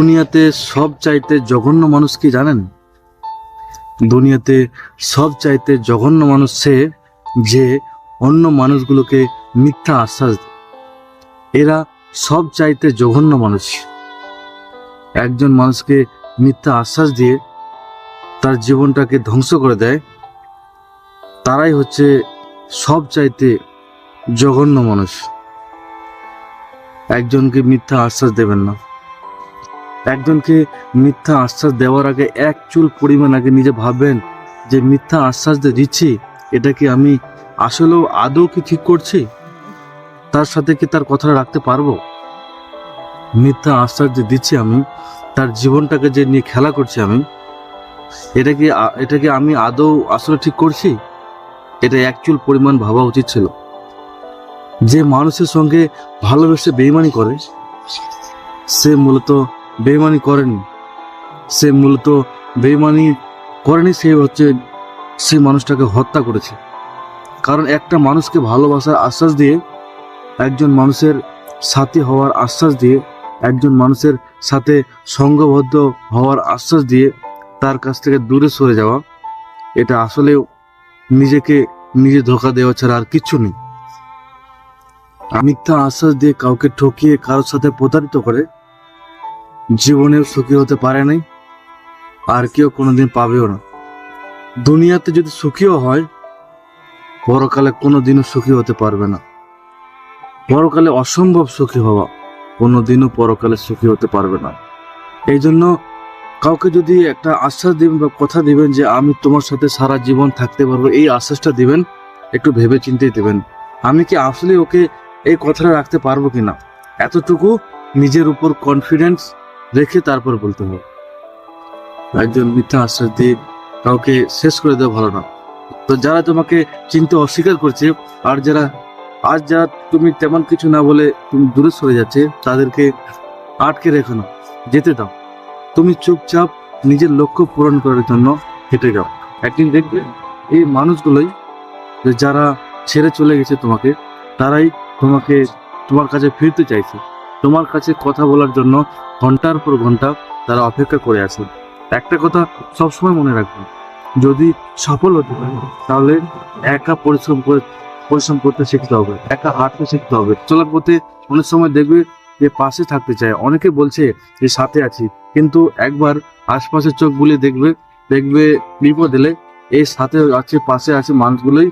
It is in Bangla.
দুনিয়াতে সব চাইতে জঘন্য মানুষ কি জানেন? দুনিয়াতে সব চাইতে জঘন্য মানুষ সে যে অন্য মানুষগুলোকে মিথ্যা আশ্বাস। এরা সব চাইতে জঘন্য মানুষ। একজন মানুষকে মিথ্যা আশ্বাস দিয়ে তার জীবনটাকে ধ্বংস করে দেয়, তারাই হচ্ছে সব চাইতে জঘন্য মানুষ। একজনকে মিথ্যা আশ্বাস দেবেন না। একজনকে মিথ্যা আশ্বাস দেওয়ার আগে এক চুল পরিমাণ আগে নিজে ভাববেন যে মিথ্যা আশ্বাস যে দিচ্ছি, এটা কি আমি আসলেও আদৌ কি ঠিক করছি? তার সাথে কি তার কথাটা রাখতে পারব? মিথ্যা আশ্বাস যে দিচ্ছি আমি, তার জীবনটাকে যে নিয়ে খেলা করছি আমি, এটা কি এটা কি আমি আদৌ আসলে ঠিক করছি? এটা এক চুল পরিমাণ ভাবা উচিত ছিল। যে মানুষের সঙ্গে ভালোবেসে বেইমানি করে, সে মূলত বেইমানি করেনি। সে মূলত বেইমানি করেনি, সে হচ্ছে, সে মানুষটাকে হত্যা করেছে। কারণ একটা মানুষকে ভালোবাসার আশ্বাস দিয়ে একজন মানুষের সাথী হওয়ার আশ্বাস দিয়ে, একজন মানুষের সাথে সঙ্গবদ্ধ হওয়ার আশ্বাস দিয়ে তার কাছ থেকে দূরে সরে যাওয়া, এটা আসলেও নিজেকে নিজে ধোকা দেওয়া ছাড়া আর কিচ্ছু নেই। মিথ্যা আশ্বাস দিয়ে কাউকে ঠকিয়ে কারোর সাথে প্রতারিত করে জীবনেও সুখী হতে পারে নাই, আর কেউ কোনোদিন পাবেও না। দুনিয়াতে যদি সুখীও হয়, পরকালে কোনোদিনও সুখী হতে পারবে না। পরকালে অসম্ভব সুখী হওয়া কোনোদিনও পরকালে সুখী হতে পারবে না। এই জন্য কাউকে যদি একটা আশ্বাস দিবেন বা কথা দিবেন যে, আমি তোমার সাথে সারা জীবন থাকতে পারব, এই আশ্বাসটা দিবেন, একটু ভেবে চিন্তেই দিবেন, আমি কি আসলে ওকে এই কথাটা রাখতে পারব কিনা? এতটুকু নিজের উপর কনফিডেন্স রেখে তারপর বলতে হবে। একজন মিথ্যা আশ্বাস দিয়ে কাউকে শেষ করে দেওয়া ভালো না। তো যারা তোমাকে চিনতে অস্বীকার করছে, আর যারা আজ যারা তুমি তেমন কিছু না বলে তুমি দূরে সরে যাচ্ছে, তাদেরকে আটকে রেখো না যেতে দাও। তুমি চুপচাপ নিজের লক্ষ্য পূরণ করার জন্য হেঁটে যাও। একদিন দেখবে এই মানুষগুলোই যারা ছেড়ে চলে গেছে তোমাকে, তারাই তোমাকে তোমার কাছে ফিরতে চাইছে। তোমার কাছে কথা বলার জন্য ঘণ্টার পর ঘণ্টা তারা অপেক্ষা করে আছে। একটা কথা সবসময় মনে রাখবেন যদি সফল হতে পারে, তাহলে একা পরিশ্রম করে পরিশ্রম করতে শিখতে হবে, একা হাঁটতে শিখতে হবে। চলার পথে অনেক সময় দেখবে যে পাশে থাকতে চায়। অনেকে বলছে যে সাথে আছি, কিন্তু একবার আশপাশের চোখ বুলিয়ে দেখবে দেখবে বিপদ এলে এই সাথে আছে, পাশে আছে মানুষগুলোই